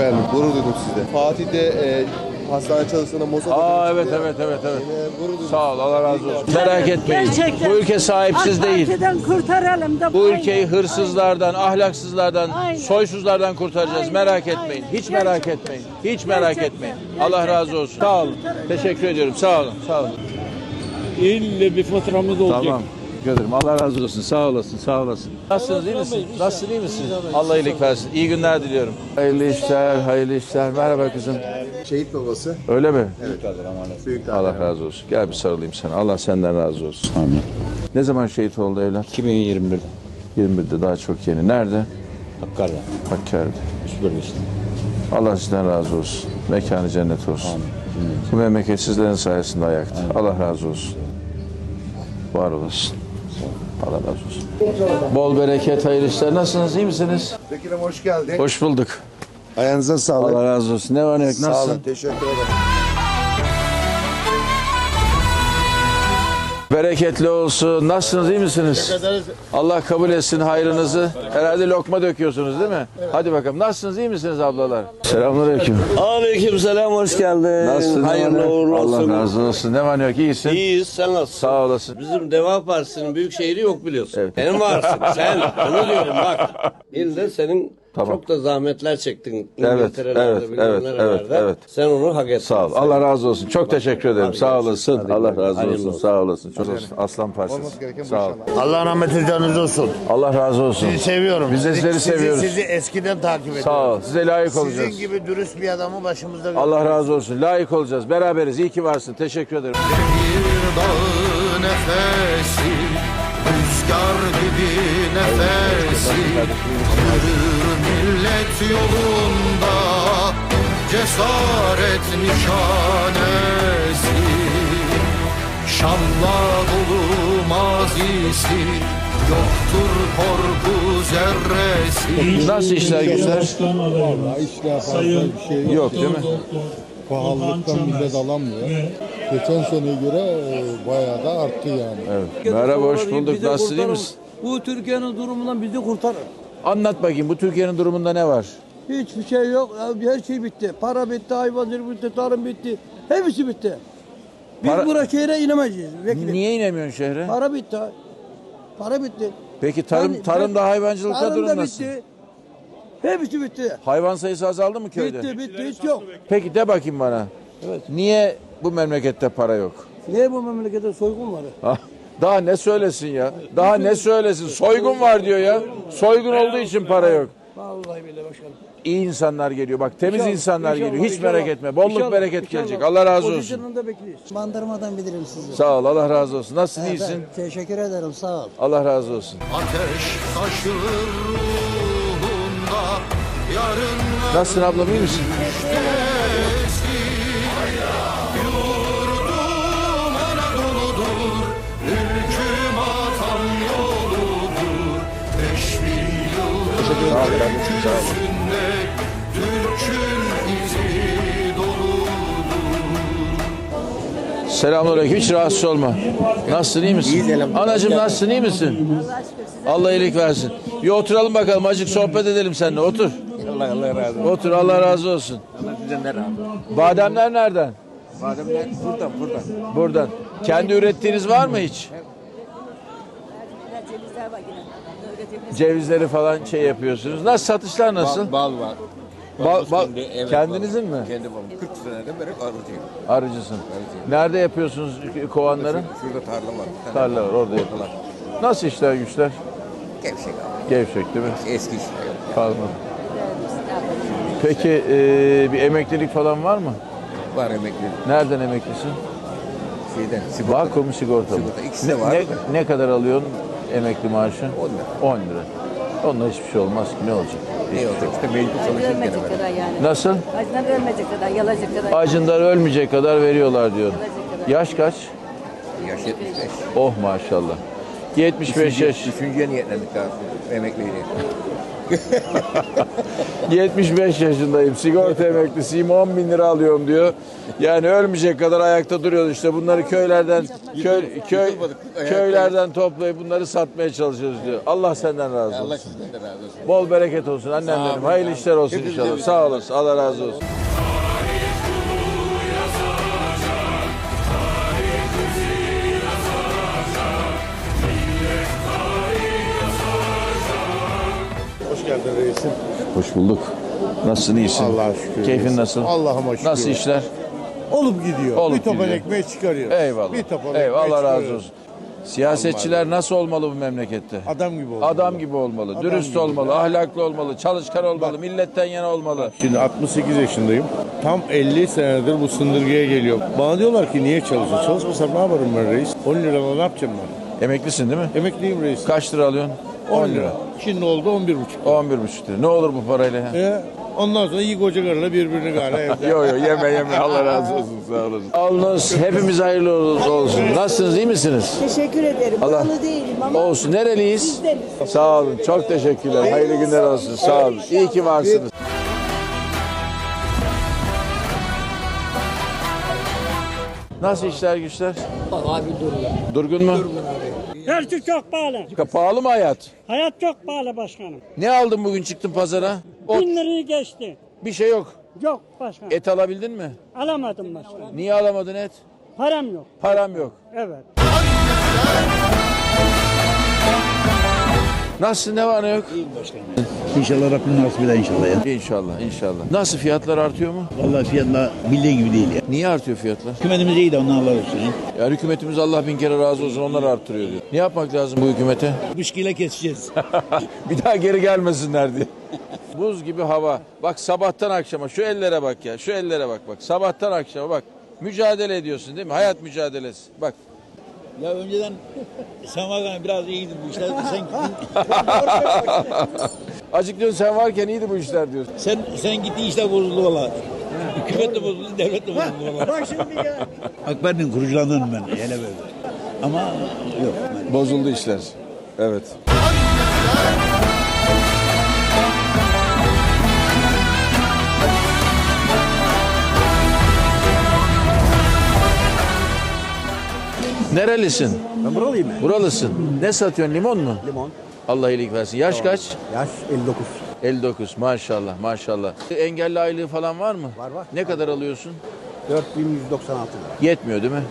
beğendim. Gurur duydum sizde. Fatih'te e, hastane çalıştığında Mossad Aa evet evet evet evet. E, gurur duydum. Sağ ol Allah razı olsun. Merak etmeyin. Gerçekten. Bu ülke sahipsiz AK değil. Parti'den kurtaralım da. Bu ülkeyi hırsızlardan, ahlaksızlardan, Aynen. soysuzlardan kurtaracağız. Aynen, Merak etmeyin. aynen. Hiç merak Gerçekten. etmeyin. Hiç merak Gerçekten, etmeyin. Allah razı olsun. Sağ olun. Teşekkür ediyorum. Sağ olun. Sağ olun. İlle bir faturamız olacak. Tamam. Teşekkür ederim. Allah razı olsun. Sağ olasın. Sağ olasın. Nasılsınız? iyi misiniz? Nasılsın? iyi misin? Allah iyilik versin. İyi günler diliyorum. Hayırlı işler, hayırlı işler. Merhaba kızım. Şehit babası. Öyle mi? Büyük Allah razı olsun. Gel bir sarılayım sana. Allah senden razı olsun. Amin. Ne zaman şehit oldu evlat? 2021'de 21'de daha çok yeni. Nerede? Hakkari'de. Hakkari'de. Üst bölgesinde. Allah sizden razı olsun. Mekanı cennet olsun. Bu memleket sizlerin sayesinde ayakta. Allah razı olsun. Var olasın. Allah razı olsun. Bol bereket, hayırlı işler. Nasılsınız? iyi misiniz? Bekir'im hoş geldin. Hoş bulduk. Ayağınıza sağlık. Allah razı olsun. Ne var ne yok? Sağ Nasılsın? olun. Teşekkür ederim. Bereketli olsun. Nasılsınız? iyi misiniz? Allah kabul etsin hayrınızı. Herhalde lokma döküyorsunuz değil mi? Hadi bakalım. Nasılsınız? iyi misiniz ablalar? Selamünaleyküm. Aleyküm selam hoş geldin. Nasılsın? Hayırlı uğurlu olsun. Allah razı olsun. Ne var ne yok? İyisin. İyiyiz sen nasılsın? Sağ olasın. Bizim Deva Partisi'nin büyük şehri yok biliyorsun. Evet. Sen varsın sen. Onu diyorum bak. Bir de senin Tamam. çok da zahmetler çektin. Evet, İngiltere'lerde, evet, evet, evet, evet. Sen onu hak ettin. Sağ ol. Allah razı olsun. Çok teşekkür ederim. Sağ olasın. Hadi Allah razı olsun. olsun. Sağ olasın. Çok olsun. Aslan parçası. Sağ ol. Allah rahmet eylesin olsun. Allah razı olsun. Sizi seviyorum. Biz de sizleri Sizi- seviyoruz. Sizi eskiden takip ediyorum. Sağ ol. Size layık olacağız. Sizin gibi dürüst bir adamı başımızda Allah razı olsun. Layık olacağız. Beraberiz. İyi ki varsın. Teşekkür ederim. Bir dağ nefesi Rüzgar gibi nefesi Yürür millet yolunda Cesaret nişanesi Şanla dolu mazisi Yoktur korku zerresi Nasıl işler güçler? İşler fazla bir şey yok. Yok değil mi? Pahalılıktan millet alamıyor. Geçen seneye göre e, bayağı da arttı yani. Evet. Merhaba hoş bulduk. Nasılsın iyi misin? Bu Türkiye'nin durumundan bizi kurtarır. Anlat bakayım bu Türkiye'nin durumunda ne var? Hiçbir şey yok. Her şey bitti. Para bitti, hayvancılık bitti, tarım bitti. Hepsi bitti. Biz Para- buraya şehre inemeyeceğiz. Vekilim. Niye inemiyorsun şehre? Para bitti. Para bitti. Peki tarım Ben- tarımda hayvancılıkta tarım durum da nasıl? bitti. Hepsi bitti. Hayvan sayısı azaldı mı köyde? Bitti, bitti. Hiç yok. Peki de bakayım bana. Niye bu memlekette para yok? Niye bu memlekette soygun var? Ah, Daha ne söylesin ya? Daha ne söylesin? Soygun var diyor ya. Soygun olduğu için para yok. Vallahi billahi başkanım. İyi insanlar geliyor. Bak temiz İnşallah, insanlar inşallah, geliyor. Hiç inşallah. merak etme. Bolluk İnşallah, bereket inşallah. gelecek. Allah razı olsun. Pozisyonunu da bekliyoruz. Bandırmadan bilirim sizi. Sağ ol. Allah razı olsun. Nasılsın? iyisin? Teşekkür ederim sağ ol. Allah razı olsun. Ateş taşır ruhunda Nasılsın ablam? iyi misin? Yurdum doludur Selamünaleyküm. Hiç rahatsız olma. Nasılsın? iyi misin? Anacığım nasılsın? iyi misin? Allah iyilik versin. Bir oturalım bakalım. Azıcık sohbet edelim seninle. Otur. Allah Allah razı olsun. Otur. Allah razı olsun. Allah sizden de razı olsun. Bademler nereden? Bademler buradan buradan. Buradan. Kendi ürettiğiniz var mı hiç? Cevizleri falan şey yapıyorsunuz. Nasıl satışlar nasıl? Bal var. Bal, bal- kendi, evet, kendinizin mi? Kendi balım. 40 seneden beri arıtıyım. Arıcısın. Nerede yapıyorsunuz kovanları? Şurada tarla var. Tarla var orada yapıyorlar. Nasıl işler güçler? Gevşek abi. Gevşek değil mi? Eski işler yok. Kalmadı. Peki e, bir emeklilik falan var mı? Var emekli. Nereden emeklisin? Şeyden. Sigorta. Bağkur mu sigorta mı? Sigorta. İkisi de var. Ne, ne kadar alıyorsun emekli maaşı? 10 lira. 10 lira. Onunla hiçbir şey olmaz ki ne olacak? Ne olacak işte mecbur çalışırken Ölmeyecek böyle. kadar yani. Nasıl? Acından ölmeyecek kadar, yalacak kadar. Acından ölmeyecek kadar veriyorlar diyor. Yaş kaç? Yaş 75. Oh maşallah. 75 yaş. Düşünceye niyetlendik daha emekliliğe. 75 yaşındayım. Sigorta emeklisiyim. 10 bin lira alıyorum diyor. Yani ölmeyecek kadar ayakta duruyoruz işte. Bunları köylerden köy, köy, köylerden toplayıp bunları satmaya çalışıyoruz diyor. Allah senden razı olsun. Allah sizden de razı olsun. Bol bereket olsun annemlerim. Hayırlı işler olsun inşallah. Sağ olasın. Allah razı olsun. Reisim. Hoş bulduk. Nasılsın? iyisin? Allah'a şükür. Keyfin nasıl? Allah'ıma şükür. Nasıl işler? Olup gidiyor. Olup bir topan ekmeği çıkarıyor. Eyvallah. Bir topan Eyvallah ekmeği Allah razı çıkarıyoruz. olsun. Siyasetçiler nasıl olmalı bu memlekette? Adam gibi oldu. Adam gibi olmalı, Adam dürüst gibi. olmalı, ahlaklı olmalı, çalışkan olmalı, milletten yana olmalı. Şimdi 68 yaşındayım. Tam 50 senedir bu sındırgıya geliyor. Bana diyorlar ki niye çalışıyorsun? Çalışmasam ne yaparım ben reis? 10 lirayla ne yapacağım ben? Emeklisin değil mi? Emekliyim reis. Kaç lira alıyorsun? 10 lira. Şimdi oldu 11 buçuk. 11,5 lira. Ne olur bu parayla? ya? E, ondan sonra iyi koca karıyla birbirini gala evde. Yo yo yeme yeme Allah razı olsun sağ olasın. Alnınız hepimiz hayırlı olsun. Nasılsınız iyi misiniz? Teşekkür ederim. Allah- Bağlı değilim ama Olsun nereliyiz? Sizdeniz. Sağ olun çok teşekkürler. Hayırlı günler olsun sağ olun. İyi ki varsınız. Nasıl işler güçler? Abi dur. Durgun mu? Her şey çok pahalı. Pahalı mı hayat? Hayat çok pahalı başkanım. Ne aldın bugün çıktın pazara? O, Bin lirayı geçti. bir şey yok. Yok başkanım. Et alabildin mi? Alamadım başkanım. Niye alamadın et? Param yok. Param yok. Evet. Nasıl ne var ne yok? İnşallah Rabbim nasip eder inşallah ya. İnşallah inşallah. Nasıl fiyatlar artıyor mu? Vallahi fiyatlar bildiğin gibi değil ya. Niye artıyor fiyatlar? Hükümetimiz iyi de ondan Allah olsun. ya. Hükümetimiz Allah bin kere razı olsun onlar arttırıyor diyor. Ne yapmak lazım bu hükümete? Bışkıyla keseceğiz. bir daha geri gelmesinler diye. Buz gibi hava. Bak sabahtan akşama şu ellere bak ya. Şu ellere bak bak. Sabahtan akşama bak. Mücadele ediyorsun değil mi? Hayat mücadelesi. Bak ya önceden sen varken biraz iyiydin bu işler. Sen, Acık diyorsun sen varken iyiydi bu işler diyorsun. sen, sen gittin işler bozuldu valla. Hükümet de bozuldu, devlet de bozuldu valla. Bak şimdi ya. AK Parti'nin kurucularından ben. Hele böyle. Ama yok. Bozuldu işler. Evet. Nerelisin? Ben buralıyım. Buralısın. Ne satıyorsun? Limon mu? Limon. Allah iyilik versin. Yaş kaç? Yaş 59. 59. Maşallah maşallah. Engelli aylığı falan var mı? Var, var. Ne kadar alıyorsun? 4196 lira. Yetmiyor değil mi?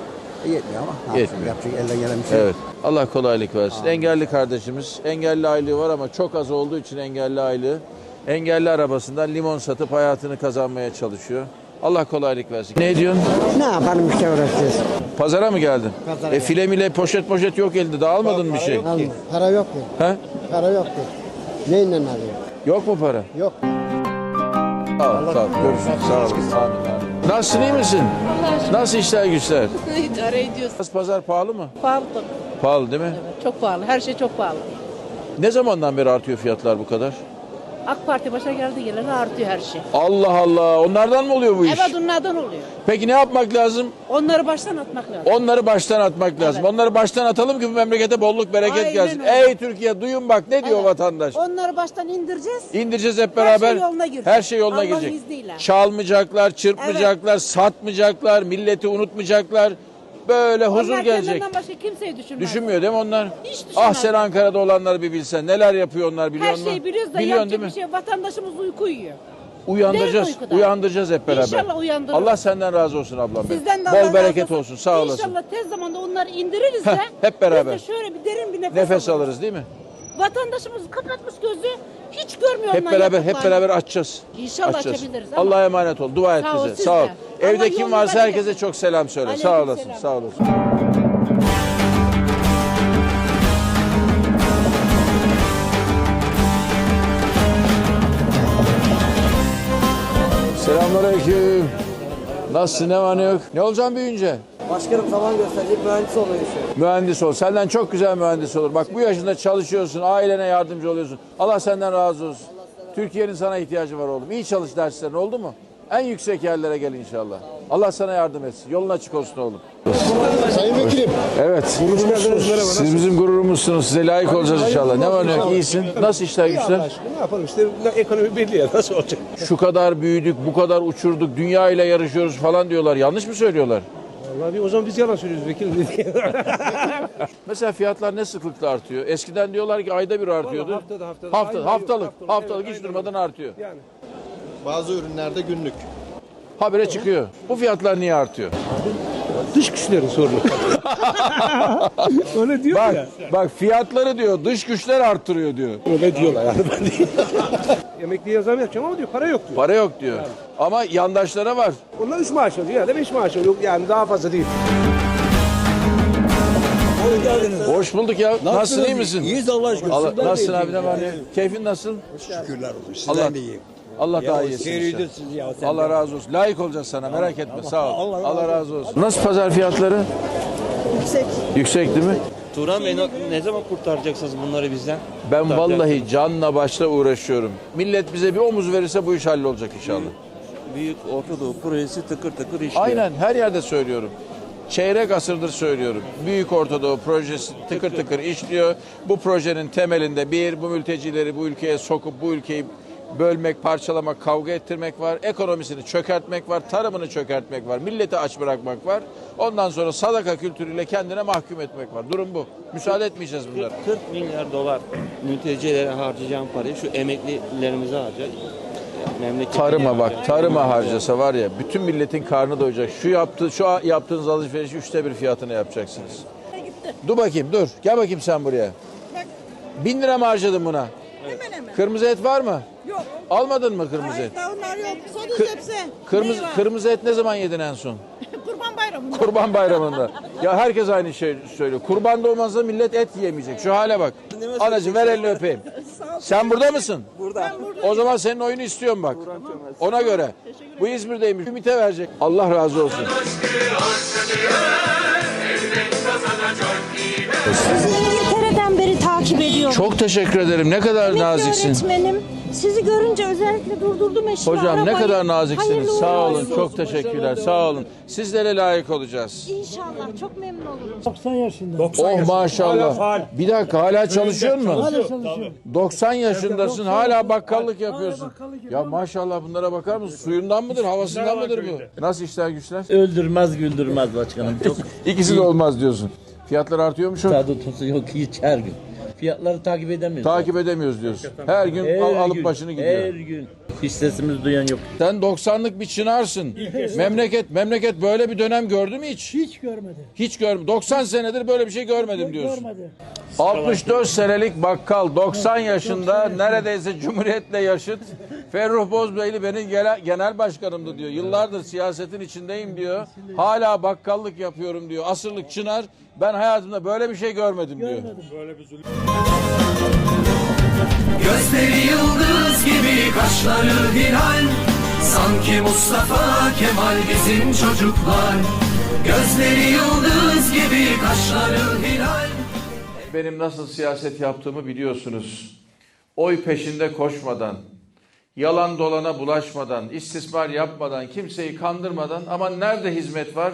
E, Yetmiyor ama. ne Yetmiyor. yapacak? Elden gelen bir şey. Evet. Allah kolaylık versin. Engelli kardeşimiz. Engelli aylığı var ama çok az olduğu için engelli aylığı. Engelli arabasından limon satıp hayatını kazanmaya çalışıyor. Allah kolaylık versin. Ne diyorsun? Ne yapalım işte uğraşacağız. Pazara mı geldin? Pazara e file mile poşet poşet yok elde. Daha almadın mı bir şey? Para yok ki. He? Para yok ki. Neyle alıyor? Yok mu para? Yok. Sağ ol, sağ ol. Görüşürüz. Sağ olasın. Amin. Nasılsın, iyi misin? Nasıl işler güçler? İdare ediyorsun. Biraz pazar pahalı mı? Pahalı. Pahalı değil mi? Çok pahalı. Her şey çok pahalı. Ne zamandan beri artıyor fiyatlar bu kadar? AK Parti başa geldi gelene artıyor her şey. Allah Allah. Onlardan mı oluyor bu iş? Evet onlardan oluyor. Peki ne yapmak lazım? Onları baştan atmak lazım. Onları baştan atmak lazım. Onları baştan atalım ki bu memlekete bolluk bereket Aynen gelsin. öyle. Ey Türkiye duyun bak ne diyor Evet. vatandaş. Onları baştan indireceğiz. İndireceğiz hep beraber. şey yoluna girecek. Her şey yoluna Allah'ın girecek. izniyle. Çalmayacaklar, çırpmayacaklar, satmayacaklar, milleti unutmayacaklar. Böyle huzur Onlar gelecek. kendinden başka kimseyi düşünmez. Düşünmüyor değil mi onlar? Hiç düşünmez. ah sen Ankara'da olanları bir bilsen. Neler yapıyor onlar biliyor Her musun? şeyi biliyoruz da Biliyorsun yapacak değil bir şey. Vatandaşımız uyku uyuyor. Uyandıracağız. Uyandıracağız hep beraber. İnşallah uyandırırız. Allah senden razı olsun ablam. Sizden de Bol Allah razı bereket olsun. Sağ olasın. İnşallah tez zamanda onları indiririz de. hep beraber. Biz de şöyle bir derin bir nefes, Nefes alırız. alırız değil mi? Vatandaşımız kapatmış gözü. Hiç görmüyor Hep beraber hep yaptıklarını. beraber açacağız. İnşallah açacağız. açabiliriz ama- Allah'a emanet ol. Dua et Sağ ol, bize. siz Sağ ol. de. Evde Allah kim yolunu varsa açık herkese etsin. çok selam söyle. Sağ Aleyküm olasın. selam. Sağ olasın. Selamünaleyküm. Nasılsın? Ne var ne yok? Ne olacaksın büyüyünce? Başkanım zaman gösterecek mühendis oluyor işte. Mühendis ol. Senden çok güzel mühendis olur. Bak bu yaşında çalışıyorsun, ailene yardımcı oluyorsun. Allah senden razı olsun. Türkiye'nin sana ihtiyacı var oğlum. İyi çalış derslerin oldu mu? En yüksek yerlere gel inşallah. Allah sana yardım etsin. Yolun açık olsun oğlum. Sayın Vekilim. Evet. Siz bizim gururumuzsunuz. Size layık olacağız inşallah. Ne var ne yok? İyisin. Nasıl işler güçler? Ne yapalım işte ekonomi belli ya nasıl olacak? Şu kadar büyüdük, bu kadar uçurduk, dünya ile yarışıyoruz falan diyorlar. Yanlış mı söylüyorlar? Vallahi o zaman biz yalan söylüyoruz vekilim. Mesela fiyatlar ne sıklıkla artıyor? Eskiden diyorlar ki ayda bir artıyordu. haftada, haftada. Hafta- Ayda yok, haftalık, haftalık, haftalık evet, hiç ayda durmadan artıyor. yani. Bazı ürünlerde günlük. Habire çıkıyor. Bu fiyatlar niye artıyor? Dış güçlerin sorunu. Öyle diyor Bak, ya. bak fiyatları diyor, dış güçler arttırıyor diyor. Öyle diyorlar yani. Emekliye zam yapacağım ama diyor para yok diyor. Para yok diyor. Ama yandaşlara var. Onlar 3 maaş alıyor ya da 5 maaş alıyor. Yani daha fazla değil. Hoş bulduk ya. Nasılsın, iyi misin? İyiyiz Allah aşkına. Allah, nasılsın abi ne var ne? Keyfin nasıl? Şükürler olsun. Allah- Sizler de iyi. Allah daha iyi etsin inşallah. siz ya. Allah razı olsun. Layık olacağız sana merak etme. Sağ ol. Allah- Allah razı olsun. Nasıl pazar fiyatları? Yüksek. Yüksek değil mi? Turan Bey ne, ne zaman kurtaracaksınız bunları bizden? Ben vallahi canla başla uğraşıyorum. Millet bize bir omuz verirse bu iş hallolacak inşallah. Büyük Orta Doğu projesi tıkır tıkır işliyor. Aynen her yerde söylüyorum. Çeyrek asırdır söylüyorum. Büyük Ortadoğu projesi tıkır tıkır işliyor. Bu projenin temelinde bir, bu mültecileri bu ülkeye sokup bu ülkeyi bölmek, parçalamak, kavga ettirmek var. Ekonomisini çökertmek var, tarımını çökertmek var, milleti aç bırakmak var. Ondan sonra sadaka kültürüyle kendine mahkum etmek var. Durum bu. Müsaade etmeyeceğiz bunlara. 40 milyar dolar mültecilere harcayacağım parayı şu emeklilerimize harca. Memleket Tarıma bak, tarıma harcasa var ya bütün milletin karnı doyacak. Şu yaptığı, şu yaptığınız alışverişi üçte bir fiyatına yapacaksınız. Gitti. Dur bakayım dur. Gel bakayım sen buraya. Bak Bin lira mı harcadın buna? Hemen hemen. Kırmızı et var mı? Yok. Almadın mı kırmızı et? Hayır daha onlar yok. Sadece hepsi. Kırmızı kırmızı et ne zaman yedin en son? Kurban bayramında. Kurban bayramında. Ya herkes aynı şey söylüyor. Kurban olmazsa millet et yiyemeyecek. Şu hale bak. Anacığım ver elini öpeyim. Sen burada mısın? Ben buradayım. O zaman senin oyunu istiyorum bak. Ona göre. Bu İzmir'deymiş. Ümit'e verecek. Allah razı olsun. Sizi ediyorum. Çok teşekkür ederim. Ne kadar Emekli naziksin. öğretmenim. Sizi görünce özellikle durdurdum eşimi. Hocam ne arabayı. kadar naziksiniz. Hayırlı Sağ uğurlu olun. olsun. Çok teşekkürler. Sağ olun. Sizlere layık olacağız. İnşallah çok memnun olurum. Oh maşallah. Bir dakika hala çalışıyor mu? 90 yaşındasın hala bakkallık yapıyorsun. Ya maşallah bunlara bakar mısın? Suyundan mıdır, havasından mıdır bu? Nasıl işler güçler? Öldürmez güldürmez başkanım. Çok İkisi de olmaz diyorsun. Fiyatlar artıyor mu çok? tadı tuzu yok hiç her gün. Fiyatları takip edemiyoruz. Takip edemiyoruz diyorsun. Her gün al- alıp başını gidiyor. Her gün. Hiç sesimizi duyan yok. Sen 90'lık bir çınarsın. Memleket memleket böyle bir dönem gördü mü hiç? Hiç görmedi. Hiç görmedim. 90 senedir böyle bir şey görmedim diyorsun. 64 senelik bakkal 90 yaşında neredeyse cumhuriyetle yaşıt Ferruh Bozbeyli benim gele- genel başkanımdı diyor. Yıllardır siyasetin içindeyim diyor. Hala bakkallık yapıyorum diyor. Asırlık çınar. Ben hayatımda böyle bir şey görmedim diyor. Gözleri yıldız gibi kaşları hilal Sanki Mustafa Kemal bizim çocuklar Gözleri yıldız gibi kaşları hilal Benim nasıl siyaset yaptığımı biliyorsunuz. Oy peşinde koşmadan, yalan dolana bulaşmadan, istismar yapmadan, kimseyi kandırmadan ama nerede hizmet var?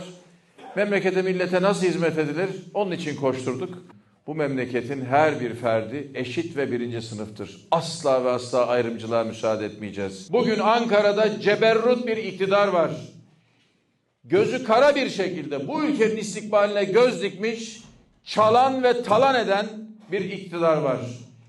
Memlekete millete nasıl hizmet edilir? Onun için koşturduk. Bu memleketin her bir ferdi eşit ve birinci sınıftır. Asla ve asla ayrımcılığa müsaade etmeyeceğiz. Bugün Ankara'da ceberrut bir iktidar var. Gözü kara bir şekilde bu ülkenin istikbaline göz dikmiş, çalan ve talan eden bir iktidar var.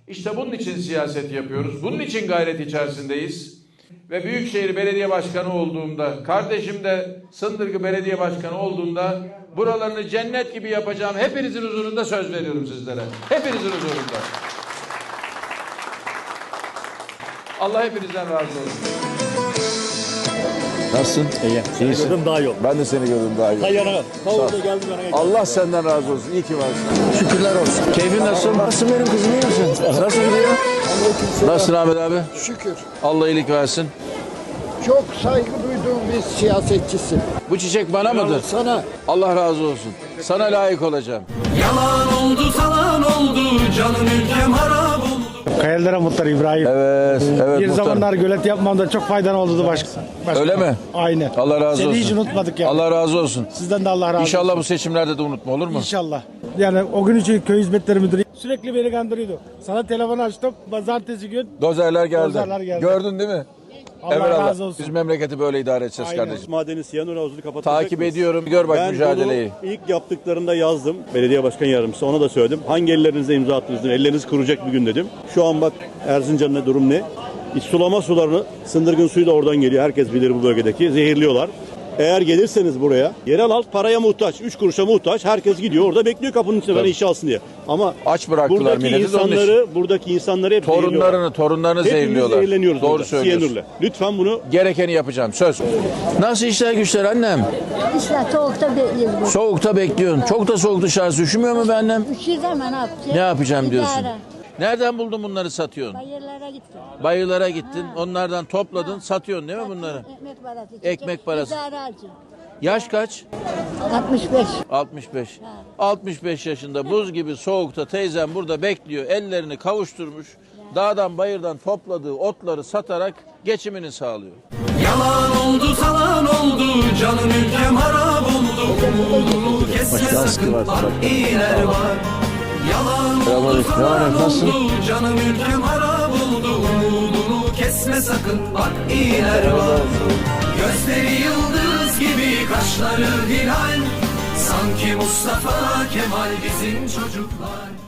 İşte bunun için siyaset yapıyoruz. Bunun için gayret içerisindeyiz. Ve Büyükşehir Belediye Başkanı olduğumda, kardeşim de Sındırgı Belediye Başkanı olduğunda buralarını cennet gibi yapacağım. Hepinizin huzurunda söz veriyorum sizlere. Hepinizin huzurunda. Allah hepinizden razı olsun. Nasılsın? İyi. Gördüm daha yok. Ben de seni gördüm daha iyi. Yana. Kavurda geldim yana. Allah senden razı olsun. İyi ki varsın. Şükürler olsun. Keyfin nasıl? Nasılsın benim kızım iyi misin? Nasıl gidiyor? Nasılsın Ahmet abi? Şükür. Allah iyilik versin. Çok saygı duyduğum bir siyasetçisin. Bu çiçek bana mıdır? Sana Allah razı olsun. Sana layık olacağım. Yalan oldu talan oldu canım ülkem harap oldu Kayaldere Muhtar İbrahim. Evet, evet bir muhtarım. zamanlar gölet yapmamda çok faydan oldu baş, başkanım. Öyle mi? Aynen. Allah razı Seni olsun. hiç unutmadık yani. Allah razı olsun. Sizden de Allah razı İnşallah olsun. bu seçimlerde de unutma olur mu? İnşallah. Yani o gün için köy hizmetleri müdürü sürekli beni kandırıyordu. Sana telefon açtım. Pazartesi gün Dozerler geldi. Dozerler geldi. Gördün değil mi? Allah Evelallah. razı olsun. Biz memleketi böyle idare edeceğiz Aynen. kardeşim. Madeni Siyanür Havuzunu kapatacak Takip mıyız? ediyorum. Gör bak ben mücadeleyi. bunu ilk yaptıklarında yazdım. Belediye başkan yardımcısı ona da söyledim. Hangi ellerinize imza attınız dedim. Elleriniz kuracak bir gün dedim. Şu an bak Erzincan'da durum ne? Sulama sularını, sındırgın suyu da oradan geliyor. Herkes bilir bu bölgedeki. Zehirliyorlar. Eğer gelirseniz buraya, yerel halk paraya muhtaç, 3 kuruşa muhtaç. Herkes gidiyor orada bekliyor kapının içinde beni işe alsın diye. Ama Aç bıraktılar buradaki milleti de onun için. insanları, buradaki insanları hep. Torunlarını, torunlarını Hepimiz zehirliyorlar. zehirleniyoruz Doğru burada, söylüyorsun. siyanürle. Lütfen bunu Gerekeni yapacağım. Söz. Nasıl işler güçler annem? İşte soğukta bekliyoruz. Soğukta bekliyorsun. Çok da soğuk dışarısı. Üşümüyor mu be annem? Üşüdü ama ne yapacağız? Ne yapacağım diyorsun? İdare. Nereden buldun bunları satıyorsun? Bayırlara gittim. Bayırlara gittin. Onlardan topladın. Satıyorsun değil mi bunları? Ekmek parası. Ekmek parası. İdare alacağım. Yaş kaç? 65. 65. 65 yaşında buz gibi soğukta teyzem burada bekliyor. Ellerini kavuşturmuş. Dağdan bayırdan topladığı otları satarak geçimini sağlıyor. Yalan oldu talan oldu canım ülkem harap oldu Umudunu kesme sakın bak iyiler var Yalan oldu talan oldu canım ülkem harap oldu Umudunu kesme sakın bak iyiler var. Gözleri yıldız gibi kaşları hilal. Sanki Mustafa Kemal bizim çocuklar